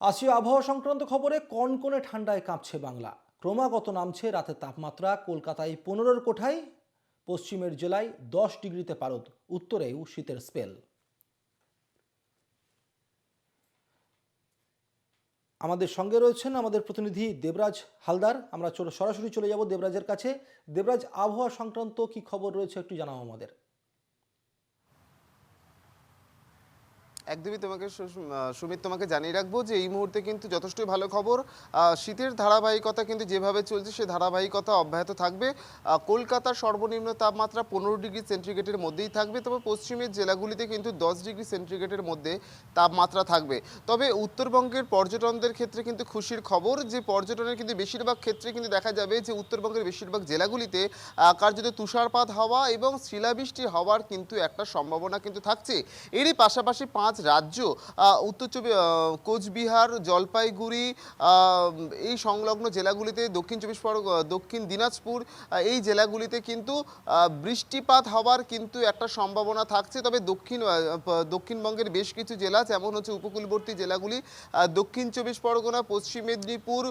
আসি আবহাওয়া সংক্রান্ত খবরে কনকনে ঠান্ডায় কাঁপছে বাংলা। ক্রমাগত নামছে রাতের তাপমাত্রা কলকাতায় পনেরোর কোঠায়, পশ্চিমের জেলায় দশ ডিগ্রিতে পারদ, উত্তরেও শীতের স্পেল। আমাদের সঙ্গে রয়েছেন আমাদের প্রতিনিধি দেবরাজ হালদার। আমরা সরাসরি চলে যাব দেবরাজের কাছে। দেবরাজ, আবহাওয়া সংক্রান্ত কি খবর রয়েছে একটু জানাও আমাদের। একদমই তোমাকে সুমিত, তোমাকে জানিয়ে রাখব যে এই মুহূর্তে কিন্তু যথেষ্টই ভালো খবর। শীতের ধারাবাহিকতা কিন্তু যেভাবে চলছে সেই ধারাবাহিকতা অব্যাহত থাকবে। কলকাতার সর্বনিম্ন তাপমাত্রা পনেরো ডিগ্রি সেন্টিগ্রেডের মধ্যেই থাকবে, তবে পশ্চিমের জেলাগুলিতে কিন্তু দশ ডিগ্রি সেন্টিগ্রেডের মধ্যে তাপমাত্রা থাকবে। তবে উত্তরবঙ্গের পর্যটনদের ক্ষেত্রে কিন্তু খুশির খবর যে পর্যটনের কিন্তু বেশিরভাগ ক্ষেত্রে কিন্তু দেখা যাবে যে উত্তরবঙ্গের বেশিরভাগ জেলাগুলিতে কার্যত তুষারপাত হওয়া এবং শিলাবৃষ্টি হওয়ার কিন্তু একটা সম্ভাবনা কিন্তু থাকছে। এরই পাশাপাশি পাঁচ রাজ্য উত্তর চব্বিশ কোচবিহার, জলপাইগুড়ি এই সংলগ্ন জেলাগুলিতে দক্ষিণ চব্বিশ পরগ দক্ষিণ দিনাজপুর এই জেলাগুলিতে কিন্তু বৃষ্টিপাত হওয়ার কিন্তু একটা সম্ভাবনা থাকছে। তবে দক্ষিণ দক্ষিণবঙ্গের বেশ কিছু জেলা, যেমন হচ্ছে উপকূলবর্তী জেলাগুলি দক্ষিণ চব্বিশ পরগনা, পশ্চিম মেদিনীপুর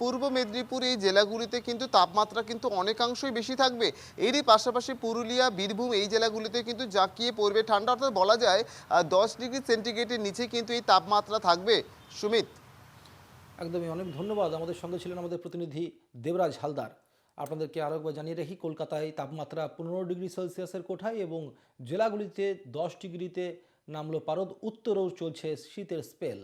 পূর্ব মেদিনীপুর, এই জেলাগুলিতে কিন্তু তাপমাত্রা কিন্তু অনেকাংশই বেশি থাকবে। এরই পাশাপাশি পুরুলিয়া, বীরভূম এই জেলাগুলিতে কিন্তু জাঁকিয়ে পড়বে ঠান্ডা। অর্থাৎ বলা যায় দশ ডিগ্রি সেন্টিগ্রেডের নিচে কিন্তু এই তাপমাত্রা থাকবে। সুমিত। একদমই, অনেক ধন্যবাদ। আমাদের সঙ্গে ছিলেন আমাদের প্রতিনিধি দেবরাজ হালদার। আপনাদেরকে আরও একবার জানিয়ে রাখি, কলকাতায় তাপমাত্রা পনেরো ডিগ্রি সেলসিয়াসের কোঠায় এবং জেলাগুলিতে দশ ডিগ্রিতে নামলো পারদ, উত্তরেও চলছে শীতের স্পেল।